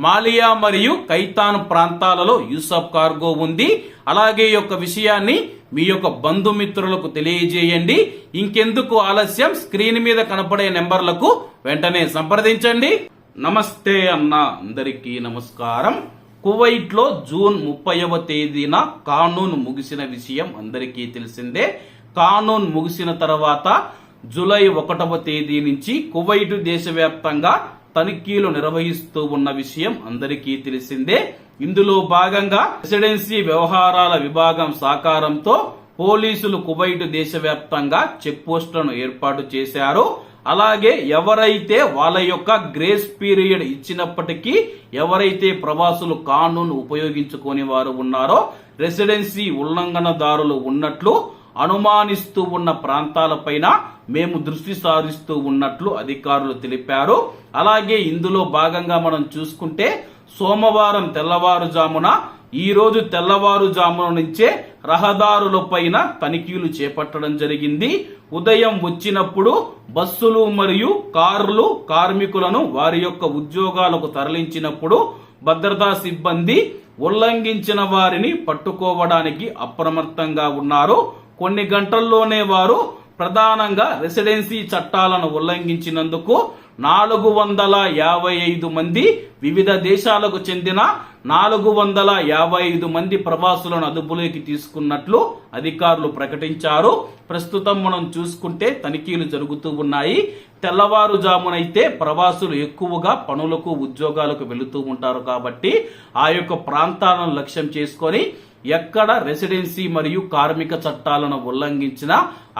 మాలియా మరియు కైతాన్ ప్రాంతాలలో యూసఫ్ కార్గో ఉంది. అలాగే యొక్క విషయాన్ని మీ యొక్క బంధుమిత్రులకు తెలియజేయండి. ఇంకెందుకు ఆలస్యం? స్క్రీన్ మీద కనపడే నెంబర్లకు వెంటనే సంప్రదించండి. నమస్తే అన్న అందరికీ నమస్కారం. కువైట్లో జూన్ ముప్పైవ తేదీన కానూన్ ముగిసిన విషయం అందరికీ తెలిసిందే. కానూన్ ముగిసిన తర్వాత జూలై ఒకటవ తేదీ నుంచి కువైట్ దేశవ్యాప్తంగా తనిఖీలు నిర్వహిస్తూ ఉన్న విషయం అందరికీ తెలిసిందే. ఇందులో భాగంగా రెసిడెన్సీ వ్యవహారాల విభాగం సహకారంతో పోలీసులు కువైట్ దేశవ్యాప్తంగా చెక్ పోస్టులను ఏర్పాటు చేశారు. అలాగే ఎవరైతే వాళ్ళ యొక్క గ్రేస్ పీరియడ్ ఇచ్చినప్పటికీ ఎవరైతే ప్రవాసులు కానూన్ ఉపయోగించుకొని వారు ఉన్నారో రెసిడెన్సీ ఉల్లంఘనదారులు ఉన్నట్లు అనుమానిస్తూ ఉన్న ప్రాంతాలపైన మేము దృష్టి సారిస్తూ ఉన్నట్లు అధికారులు తెలిపారు. అలాగే ఇందులో భాగంగా మనం చూసుకుంటే సోమవారం తెల్లవారుజామున ఈ రోజు తెల్లవారుజామున నుంచే రహదారులపైన తనిఖీలు చేపట్టడం జరిగింది. ఉదయం వచ్చినప్పుడు బస్సులు మరియు కార్లు కార్మికులను వారి యొక్క ఉద్యోగాలకు తరలించినప్పుడు భద్రతా సిబ్బంది ఉల్లంఘించిన వారిని పట్టుకోవడానికి అప్రమత్తంగా ఉన్నారు. కొన్ని గంటల్లోనే వారు ప్రధానంగా రెసిడెన్సీ చట్టాలను ఉల్లంఘించినందుకు నాలుగు వందల యాభై ఐదు మంది వివిధ దేశాలకు చెందిన నాలుగు వందల యాభై ఐదు మంది ప్రవాసులను అదుపులోకి తీసుకున్నట్లు అధికారులు ప్రకటించారు. ప్రస్తుతం మనం చూసుకుంటే తనిఖీలు జరుగుతూ ఉన్నాయి. తెల్లవారుజామునైతే ప్రవాసులు ఎక్కువగా పనులకు ఉద్యోగాలకు వెళుతూ ఉంటారు కాబట్టి ఆ యొక్క ప్రాంతాలను లక్ష్యం చేసుకొని ఎక్కడ రెసిడెన్సీ మరియు కార్మిక చట్టాలను ఉల్లంఘించిన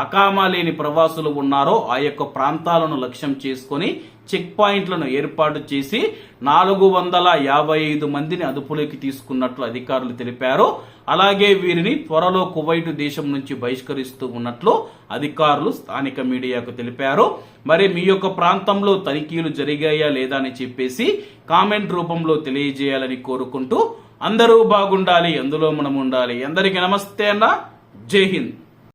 అకామా లేని ప్రవాసులు ఉన్నారో ఆ యొక్క ప్రాంతాలను లక్ష్యం చేసుకొని చెక్ పాయింట్లను ఏర్పాటు చేసి నాలుగు వందల యాభై ఐదు మందిని అదుపులోకి తీసుకున్నట్లు అధికారులు తెలిపారు. అలాగే వీరిని త్వరలో కువైట్ దేశం నుంచి బహిష్కరిస్తూ ఉన్నట్లు అధికారులు స్థానిక మీడియాకు తెలిపారు. మరి మీ యొక్క ప్రాంతంలో తనిఖీలు జరిగాయా లేదా అని చెప్పేసి కామెంట్ రూపంలో తెలియజేయాలని కోరుకుంటూ అందరూ బాగుండాలి అందులో మనం ఉండాలి. అందరికీ నమస్తే అన్న. జై హింద్.